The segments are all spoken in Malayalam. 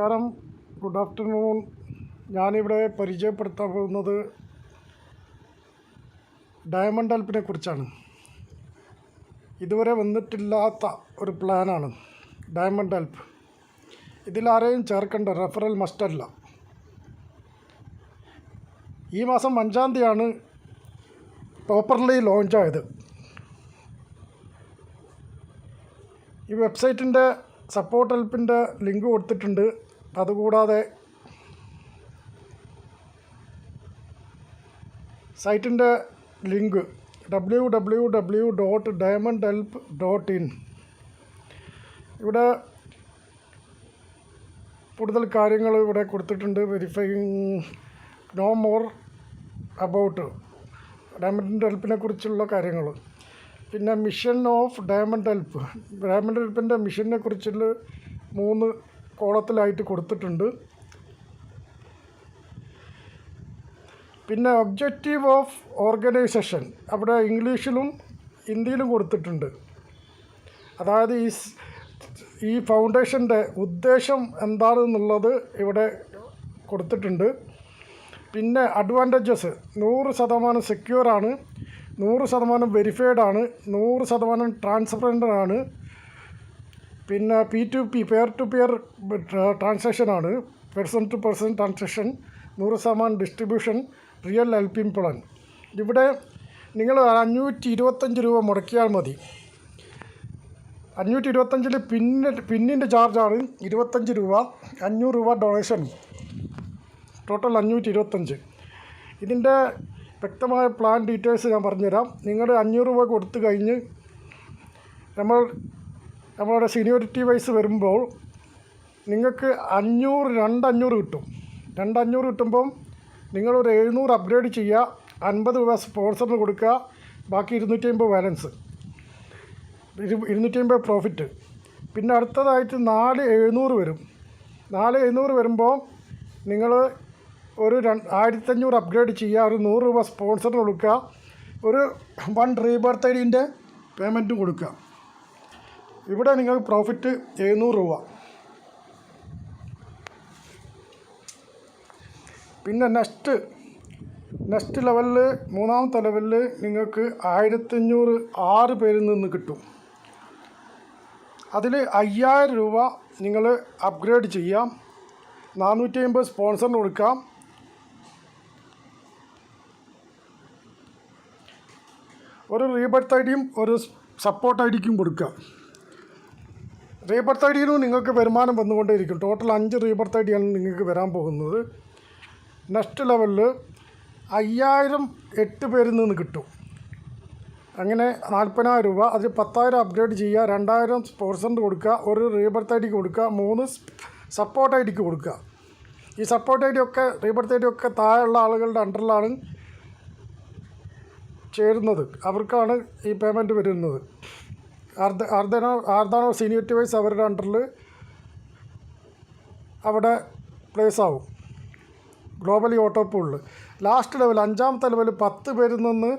നമസ്കാരം. ഗുഡ് ആഫ്റ്റർനൂൺ ഞാനിവിടെ പരിചയപ്പെടുത്താൻ പോകുന്നത് ഡയമണ്ട് അൽപ്പിനെ കുറിച്ചാണ്. ഇതുവരെ വന്നിട്ടില്ലാത്ത ഒരു പ്ലാനാണ് ഡയമണ്ട് അൽപ്പ് ഇതിലാരെയും ചേർക്കേണ്ട റെഫറൽ മസ്റ്റല്ല ഈ മാസം അഞ്ചാം തീയതിയാണ് പ്രോപ്പർലി ലോഞ്ചായത് ഈ വെബ്സൈറ്റിന്റെ സപ്പോർട്ട് ഹെൽപ്പിന്റെ ലിങ്ക് കൊടുത്തിട്ടുണ്ട്. അതുകൂടാതെ സൈറ്റിന്റെ link W W W dot diamond help dot in ഇവിടെ കൂടുതൽ കാര്യങ്ങൾ ഇവിടെ കൊടുത്തിട്ടുണ്ട്. Verifying know more about diamond ഹെൽപ്പിനെ കുറിച്ചുള്ള കാര്യങ്ങൾ. പിന്നെ mission of diamond help diamond ഹെൽപ്പിന്റെ മിഷനെ കുറിച്ചുള്ള മൂന്ന് കോളത്തിലായിട്ട് കൊടുത്തിട്ടുണ്ട്. പിന്നെ ഒബ്ജക്റ്റീവ് ഓഫ് ഓർഗനൈസേഷൻ അവിടെ ഇംഗ്ലീഷിലും ഹിന്ദിയിലും കൊടുത്തിട്ടുണ്ട്. അതായത് ഈ ഈ ഫൗണ്ടേഷന്റെ ഉദ്ദേശം എന്താണെന്നുള്ളത് ഇവിടെ കൊടുത്തിട്ടുണ്ട്. പിന്നെ അഡ്വാന്റേജസ് നൂറ് ശതമാനം സെക്യൂർ ആണ്. നൂറ് ശതമാനം വെരിഫൈഡ് ആണ്. നൂറ് ശതമാനം ട്രാൻസ്പെറന്റ് ആണ്. പിന്നെ P to P pair to pair ട്രാൻസാക്ഷനാണ് person to person transaction നൂറ് ശതമാനം ഡിസ്ട്രിബ്യൂഷൻ റിയൽ ഹെൽപ്പിംഗ് പ്ലാൻ ഇവിടെ നിങ്ങൾ അഞ്ഞൂറ്റി ഇരുപത്തഞ്ച് രൂപ മുടക്കിയാൽ മതി. അഞ്ഞൂറ്റി ഇരുപത്തഞ്ചിൽ പിന്നെ പിന്നിന്റെ ചാർജാണ് ഇരുപത്തഞ്ച് രൂപ അഞ്ഞൂറ് രൂപ ഡൊണേഷൻ ടോട്ടൽ അഞ്ഞൂറ്റി ഇരുപത്തഞ്ച് ഇതിന്റെ വ്യക്തമായ പ്ലാൻ ഡീറ്റെയിൽസ് ഞാൻ പറഞ്ഞുതരാം. നിങ്ങൾ അഞ്ഞൂറ് രൂപ കൊടുത്തു കഴിഞ്ഞ് നമ്മൾ നമ്മളുടെ സീനിയോറിറ്റി വൈസ് വരുമ്പോൾ നിങ്ങൾക്ക് അഞ്ഞൂറ് രണ്ടഞ്ഞൂറ് കിട്ടും. രണ്ടഞ്ഞൂറ് കിട്ടുമ്പം നിങ്ങളൊരു എഴുന്നൂറ് അപ്ഗ്രേഡ് ചെയ്യുക അൻപത് രൂപ സ്പോൺസറിന് കൊടുക്കുക ബാക്കി ഇരുന്നൂറ്റി അമ്പത് ബാലൻസ് ഇരു ഇരുന്നൂറ്റി അമ്പത് പ്രോഫിറ്റ് പിന്നെ അടുത്തതായിട്ട് നാല് എഴുന്നൂറ് വരും. നാല് എഴുന്നൂറ് വരുമ്പോൾ നിങ്ങൾ ഒരു രണ്ട് ആയിരത്തഞ്ഞൂറ് അപ്ഗ്രേഡ് ചെയ്യുക ഒരു നൂറ് രൂപ സ്പോൺസറിന് കൊടുക്കുക ഒരു വൺ റീബർത്ത് ഐഡിന്റെ പേയ്മെന്റ് കൊടുക്കുക. ഇവിടെ നിങ്ങൾക്ക് പ്രോഫിറ്റ് എഴുന്നൂറ് രൂപ. പിന്നെ നെക്സ്റ്റ് നെക്സ്റ്റ് ലെവലിൽ മൂന്നാമത്തെ ലെവലിൽ നിങ്ങൾക്ക് ആയിരത്തഞ്ഞൂറ് ആറ് പേരിൽ നിന്ന് കിട്ടും. അതിൽ അയ്യായിരം രൂപ നിങ്ങൾ അപ്ഗ്രേഡ് ചെയ്യാം. നാനൂറ്റി അമ്പത് സ്പോൺസറിന് കൊടുക്കാം. ഒരു റീബർത്ത് ഐ ഡിയും ഒരു സപ്പോർട്ട് ഐ ഡിക്കും കൊടുക്കാം. റീബർത്ത് ഐ ഡിയിലും നിങ്ങൾക്ക് വരുമാനം വന്നുകൊണ്ടേയിരിക്കും. ടോട്ടൽ അഞ്ച് റീബർത്ത് ഐ ഡിയാണ് നിങ്ങൾക്ക് വരാൻ പോകുന്നത്. നെക്സ്റ്റ് ലെവലിൽ അയ്യായിരം എട്ട് പേരിൽ നിന്ന് കിട്ടും. അങ്ങനെ നാൽപ്പതിനായിരം രൂപ. അതിൽ പത്തായിരം അപ്ഗ്രേഡ് ചെയ്യുക രണ്ടായിരം സ്പോൺസറിന് കൊടുക്കുക ഒരു റീബർത്ത് ഐ ഡിക്ക് കൊടുക്കുക മൂന്ന് സപ്പോർട്ട് ഐ ഡിക്ക് കൊടുക്കുക. ഈ സപ്പോർട്ട് ഐ ഡി ഒക്കെ റീബർത്ത് ഐ ഡി ഒക്കെ താഴെയുള്ള ആളുകളുടെ അണ്ടറിലാണ് ചേരുന്നത്. അവർക്കാണ് ഈ പേയ്മെന്റ് വരുന്നത്. ആർദ ആർദനോ സീനിയർ വൈസ് അവരുടെ അണ്ടറിൽ അവിടെ പ്ലേസ് ആവും. ഗ്ലോബലി ഓട്ടോ പൂളിൽ ലാസ്റ്റ് ലെവൽ അഞ്ചാമത്തെ ലെവൽ പത്ത് പേരിൽ നിന്ന്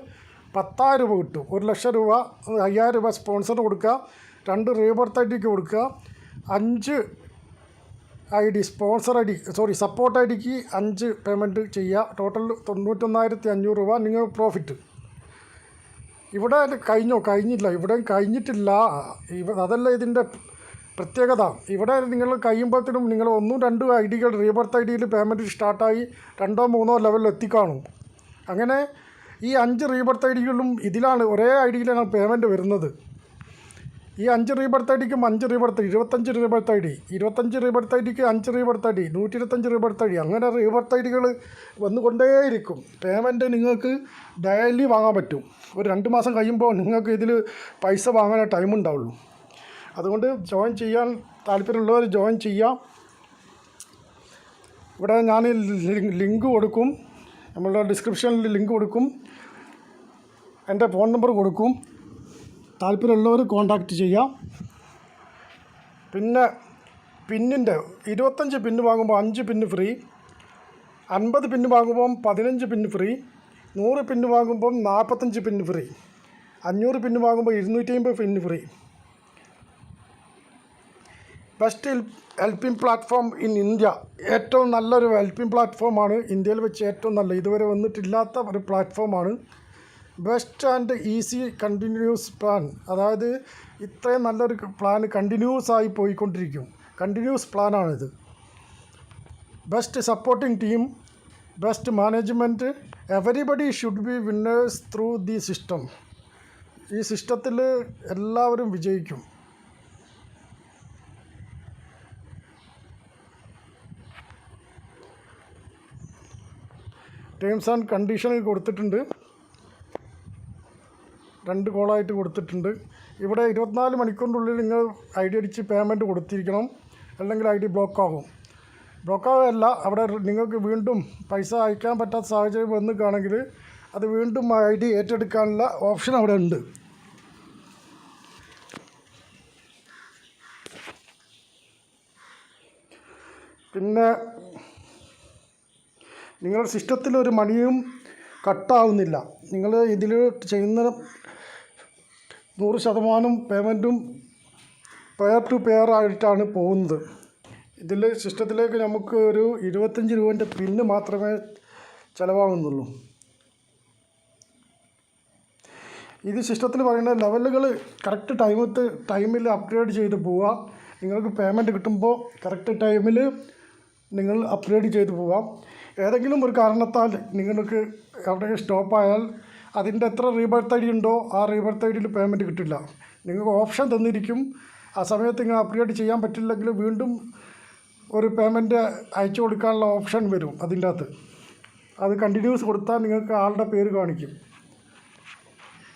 പത്തായിരം രൂപ കിട്ടും. ഒരു ലക്ഷം രൂപ അയ്യായിരം രൂപ സ്പോൺസറിന് കൊടുക്കുക. രണ്ട് റീബർത്ത് ഐ കൊടുക്കുക. അഞ്ച് I D sponsor I D sorry support I ഡിക്ക് അഞ്ച് പേയ്മെന്റ് ചെയ്യുക. ടോട്ടൽ തൊണ്ണൂറ്റൊന്നായിരത്തി അഞ്ഞൂറ് രൂപ. നിങ്ങൾ പ്രോഫിറ്റ് ഇവിടെ കഴിഞ്ഞോ? കഴിഞ്ഞില്ല. ഇവിടെ കഴിഞ്ഞിട്ടില്ല. ഇവ അതല്ല ഇതിന്റെ പ്രത്യേകത. ഇവിടെ നിങ്ങൾ കഴിയുമ്പോഴത്തേനും നിങ്ങൾ ഒന്നും രണ്ടും ഐ ഡികൾ റീബർത്ത് ഐ ഡിയിൽ പേയ്മെന്റ് സ്റ്റാർട്ടായി രണ്ടോ മൂന്നോ ലെവലിൽ എത്തിക്കാണും. അങ്ങനെ ഈ അഞ്ച് റീബർത്ത് ഐ ഡികളിലും ഇതിലാണ് ഒരേ ഐ ഡിയിലാണ് പേയ്മെന്റ് വരുന്നത്. ഈ അഞ്ച് റീബർത്ത് ഐ ഡിക്കും അഞ്ച് റീബർത്ത് ഇരുപത്തഞ്ച് റീബർത്ത് ഡി ഇരുപത്തഞ്ച് റീബർത്ത് ഐ ഡിക്ക് അഞ്ച് റീബർത്ത് ഡി നൂറ്റി ഇരുപത്തഞ്ച് റീബർത്ത് ഡി അങ്ങനെ റീബർത്ത് ഐ ഡികൾ വന്നുകൊണ്ടേയിരിക്കും. പേയ്മെന്റ് നിങ്ങൾക്ക് ഡെയിലി വാങ്ങാൻ പറ്റും. ഒരു രണ്ട് മാസം കഴിയുമ്പോൾ നിങ്ങൾക്ക് ഇതിൽ പൈസ വാങ്ങാൻ ടൈം ഉണ്ടാവുള്ളൂ. അതുകൊണ്ട് ജോയിൻ ചെയ്യാൻ താല്പര്യമുള്ളവർ ജോയിൻ ചെയ്യാം. ഇവിടെ ഞാൻ ലിങ്ക് കൊടുക്കും. നമ്മളുടെ ഡിസ്ക്രിപ്ഷനിൽ ലിങ്ക് കൊടുക്കും. എന്റെ ഫോൺ നമ്പർ കൊടുക്കും. താല്പര്യമുള്ളവർ കോൺടാക്റ്റ് ചെയ്യാം. പിന്നെ പിന്നിന്റെ ഇരുപത്തഞ്ച് പിന്ന് വാങ്ങുമ്പോൾ അഞ്ച് പിന്ന് ഫ്രീ അൻപത് പിന്ന് വാങ്ങുമ്പോൾ പതിനഞ്ച് പിന്ന് ഫ്രീ നൂറ് പിന്ന് വാങ്ങുമ്പം നാൽപ്പത്തഞ്ച് പിന്ന് ഫ്രീ അഞ്ഞൂറ് പിന്ന് വാങ്ങുമ്പോൾ ഇരുന്നൂറ്റി അമ്പത് pin free best helping platform in India ഏറ്റവും നല്ലൊരു ഹെൽപ്പിംഗ് പ്ലാറ്റ്ഫോമാണ് ഇന്ത്യയിൽ വെച്ച് ഏറ്റവും നല്ല. ഇതുവരെ വന്നിട്ടില്ലാത്ത ഒരു പ്ലാറ്റ്ഫോമാണ് best and easy continuous plan അതായത് ഇത്രയും നല്ലൊരു പ്ലാൻ കണ്ടിന്യൂസ് ആയി പോയിക്കൊണ്ടിരിക്കും. Continuous പ്ലാനാണിത് best supporting team best management everybody should be winners through the system ഈ സിസ്റ്റത്തിൽ എല്ലാവരും വിജയിക്കും. ടേംസ് ആൻഡ് കണ്ടീഷനിൽ കൊടുത്തിട്ടുണ്ട്. രണ്ട് കോളായിട്ട് കൊടുത്തിട്ടുണ്ട്. ഇവിടെ ഇരുപത്തിനാല് മണിക്കൂറിനുള്ളിൽ നിങ്ങൾ ഐ ഡി അടിച്ച് പേയ്മെന്റ് കൊടുത്തിരിക്കണം. അല്ലെങ്കിൽ ഐ ഡി ബ്ലോക്ക് ആകും ബ്ലോക്ക് ആകുകയല്ല അവിടെ നിങ്ങൾക്ക് വീണ്ടും പൈസ അയക്കാൻ പറ്റാത്ത സാഹചര്യം വന്നിക്കുകയാണെങ്കിൽ അത് വീണ്ടും ഐ ഡി ഏറ്റെടുക്കാനുള്ള ഓപ്ഷൻ അവിടെ ഉണ്ട്. പിന്നെ നിങ്ങളുടെ സിസ്റ്റത്തിൽ ഒരു മണിയും കട്ടാവുന്നില്ല. നിങ്ങൾ ഇതിൽ ചെയ്യുന്ന നൂറ് ശതമാനം പേയ്മെന്റും പെയർ ടു പെയർ ആയിട്ടാണ് പോകുന്നത്. ഇതിൽ സിസ്റ്റത്തിലേക്ക് നമുക്ക് ഒരു ഇരുപത്തഞ്ച് രൂപന്റെ പിന്ന് മാത്രമേ ചിലവാകുന്നുള്ളൂ. ഇത് സിസ്റ്റത്തിൽ പറയുന്ന ലെവലുകൾ കറക്റ്റ് ടൈമത്ത് ടൈമിൽ അപ്ഗ്രേഡ് ചെയ്ത് പോവുക. നിങ്ങൾക്ക് പേയ്മെന്റ് കിട്ടുമ്പോൾ കറക്റ്റ് ടൈമിൽ നിങ്ങൾ അപ്ഗ്രേഡ് ചെയ്ത് പോവാം ഏതെങ്കിലും ഒരു കാരണത്താൽ നിങ്ങൾക്ക് എവിടെയെങ്കിലും സ്റ്റോപ്പായാൽ അതിന്റെ എത്ര റീബർത്ത് ഐ ഡി ഉണ്ടോ ആ റീബർത്ത് ഐ ഡിയിൽ പേയ്മെന്റ് കിട്ടില്ല. നിങ്ങൾക്ക് ഓപ്ഷൻ തന്നിരിക്കും. ആ സമയത്ത് നിങ്ങൾ അപ്ഗ്രേഡ് ചെയ്യാൻ പറ്റില്ലെങ്കിൽ വീണ്ടും ഒരു പേയ്മെന്റ് അയച്ചു കൊടുക്കാനുള്ള ഓപ്ഷൻ വരും അതിന്റെ അകത്ത് അത് കണ്ടിന്യൂസ് കൊടുത്താൽ നിങ്ങൾക്ക് ആളുടെ പേര് കാണിക്കും.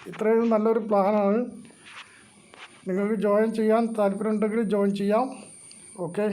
ഇത്രയും നല്ലൊരു പ്ലാനാണ്. നിങ്ങൾക്ക് ജോയിൻ ചെയ്യാൻ താല്പര്യമുണ്ടെങ്കിൽ ജോയിൻ ചെയ്യാം. ഓക്കെ.